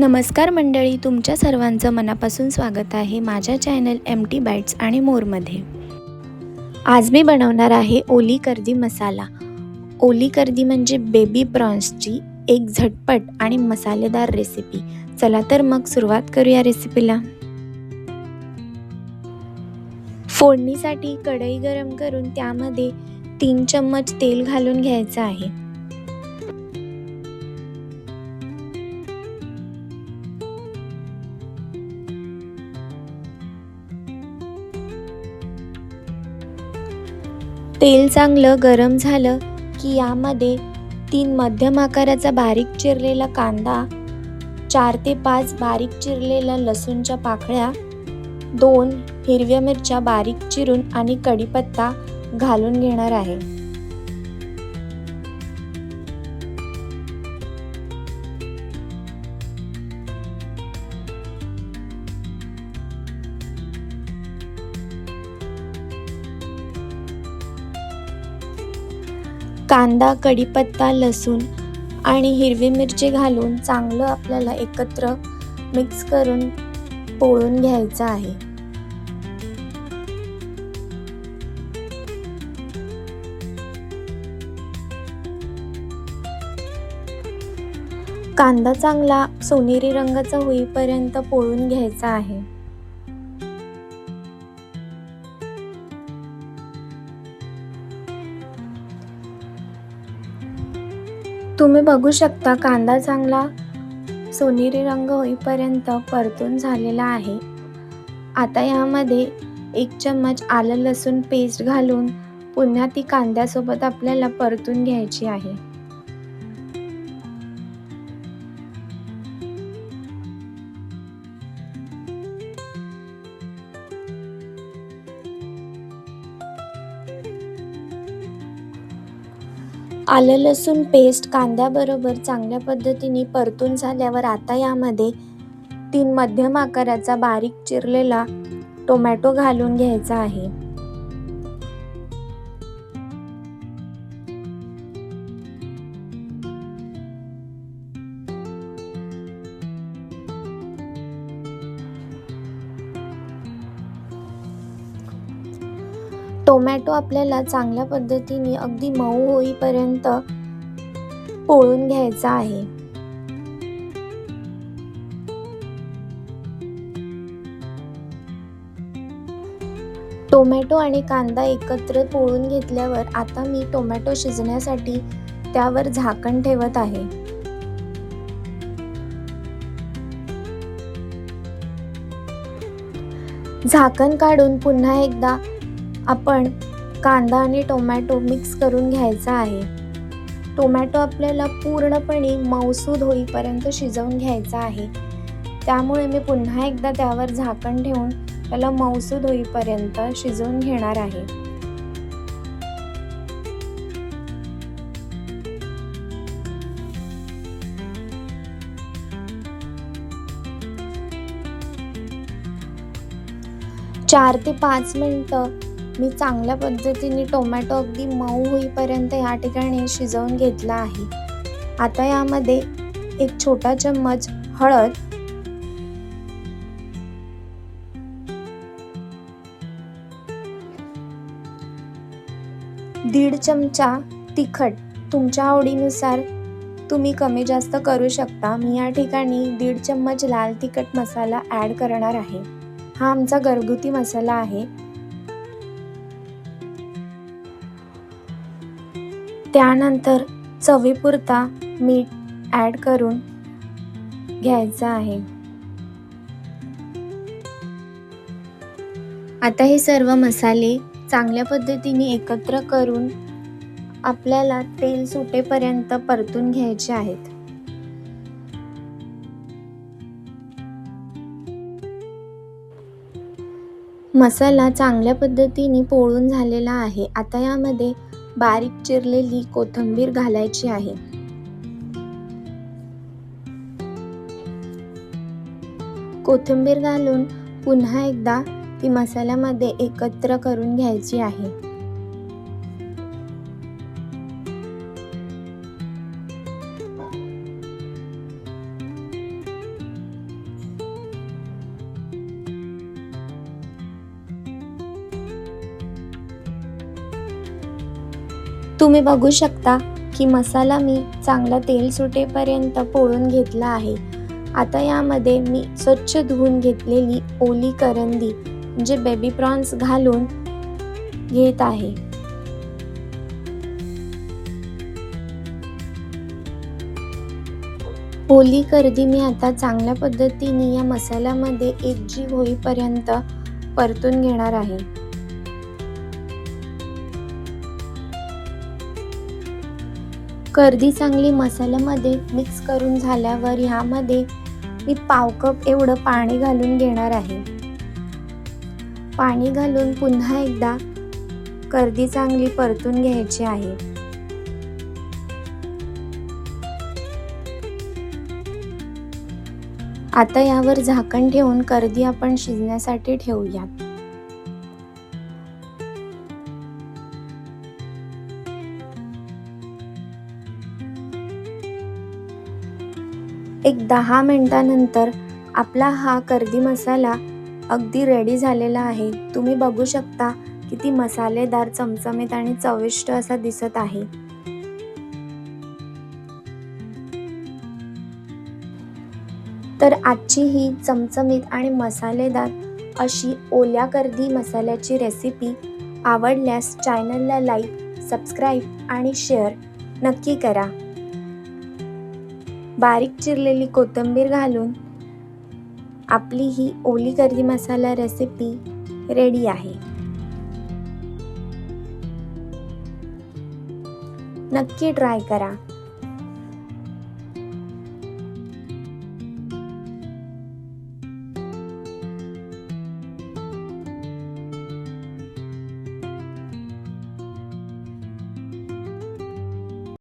नमस्कार मंडळी तुमच्या सर्वांचं मनापासून स्वागत आहे माझ्या चॅनल एम टी बाईट्स आणि मोरमध्ये. आज मी बनवणार आहे ओली कर्दी मसाला. ओली कर्दी म्हणजे बेबी प्रॉन्सची एक झटपट आणि मसालेदार रेसिपी चला तर मग सुरुवात करूया रेसिपीला फोडणीसाठी कढई गरम करून त्यामध्ये तीन चम्मच तेल घालून घ्यायचं आहे. तेल चांगलं गरम झालं की यामध्ये तीन मध्यम आकाराचा बारीक चिरलेला कांदा चार ते पाच बारीक चिरलेल्या लसूणच्या पाकळ्या दोन हिरव्या मिरच्या बारीक चिरून आणि कढीपत्ता घालून घेणार आहे. कांदा कढीपत्ता लसूण आणि हिरवी मिरची घालून चांगलं आपल्याला एकत्र मिक्स करून पोळून घ्यायचं आहे. कांदा चांगला सोनेरी रंगाचा होईपर्यंत पोळून घ्यायचा आहे. तुम्ही बघू शकता कांदा चांगला सोनेरी रंग होईपर्यंत परतून झालेला आहे. आता यामध्ये एक चम्मच आलं लसूण पेस्ट घालून पुन्हा ती कांद्यासोबत आपल्याला परतून घ्यायची आहे. आलं लसूण पेस्ट कांद्याबरोबर चांगल्या पद्धतीने परतून झाल्यावर आता यामध्ये तीन मध्यम आकाराचा बारीक चिरलेला टोमॅटो घालून घ्यायचा आहे. टोमॅटो आपल्याला चांगल्या पद्धतीने अगदी मऊ होईपर्यंत पोळून घ्यायचा आहे. टोमॅटो आणि कांदा एकत्र पोळून घेतल्यावर आता मी टोमॅटो शिजण्यासाठी त्यावर झाकण ठेवत आहे. झाकण काढून पुन्हा एकदा आपण कांदा आणि टोमॅटो मिक्स करून घ्यायचा आहे. टोमॅटो आपल्याला पूर्णपणे मऊसूद होईपर्यंत शिजवून घ्यायचा आहे. त्यामुळे मी पुन्हा एकदा त्यावर झाकण ठेवून त्याला मऊसूद होईपर्यंत शिजवून घेणार आहे. चार ते पाच मिनटं मी चांगल्या पद्धतीने टोमॅटो अगदी मऊ होईपर्यंत या ठिकाणी शिजवून घेतला आहे. आता यामध्ये एक छोटा चम्मच हळद दीड चमचा तिखट तुमच्या आवडीनुसार तुम्ही कमी जास्त करू शकता. मी या ठिकाणी दीड चम्मच लाल तिखट मसाला ॲड करणार आहे. हा आमचा घरगुती मसाला आहे. त्यानंतर चवीपुरता मीठ ॲड करून घ्यायचं आहे. आता हे सर्व मसाले चांगल्या पद्धतीने एकत्र करून आपल्याला तेल सुटेपर्यंत परतून घ्यायचे आहेत. मसाला चांगल्या पद्धतीने पोळून झालेला आहे. आता यामध्ये बारीक चिरलेली कोथिंबीर घालायची आहे. कोथिंबीर घालून पुन्हा एकदा ती मसाल्यामध्ये एकत्र करून घ्यायची आहे. तुम्ही बघू शकता की मसाला मी चांगला तेल सुटेपर्यंत पोळून घेतला आहे. आता यामध्ये मी स्वच्छ धुवून घेतलेली ओली करंदी म्हणजे बेबी प्रॉन्स घालून घेत आहे. ओली करदी मी आता चांगल्या पद्धतीने या मसाल्यामध्ये एकजीव होईपर्यंत परतून घेणार आहे. कर्दी चांगली मसाल्यामध्ये मिक्स करून झाल्यावर ह्यामध्ये मी पाव कप एवढं पाणी घालून घेणार आहे. पाणी घालून पुन्हा एकदा कर्दी चांगली परतून घ्यायची आहे. आता यावर झाकण ठेवून कर्दी आपण शिजण्यासाठी ठेवूयात. एक दहा मिनटानंतर आपला हा कर्दी मसाला अगदी रेडी झालेला आहे. तुम्ही बघू शकता किती मसालेदार चमचमीत आणि चविष्ट असा दिसत आहे. तर आजची ही चमचमीत आणि मसालेदार अशी ओल्या कर्दी मसाल्याची रेसिपी आवडल्यास चॅनलला लाईक सबस्क्राईब आणि शेअर नक्की करा. बारीक चिरलेली कोथिंबीर घालून आपली ही ओली कर्दी मसाला रेसिपी रेडी आहे. नक्की ट्राय करा.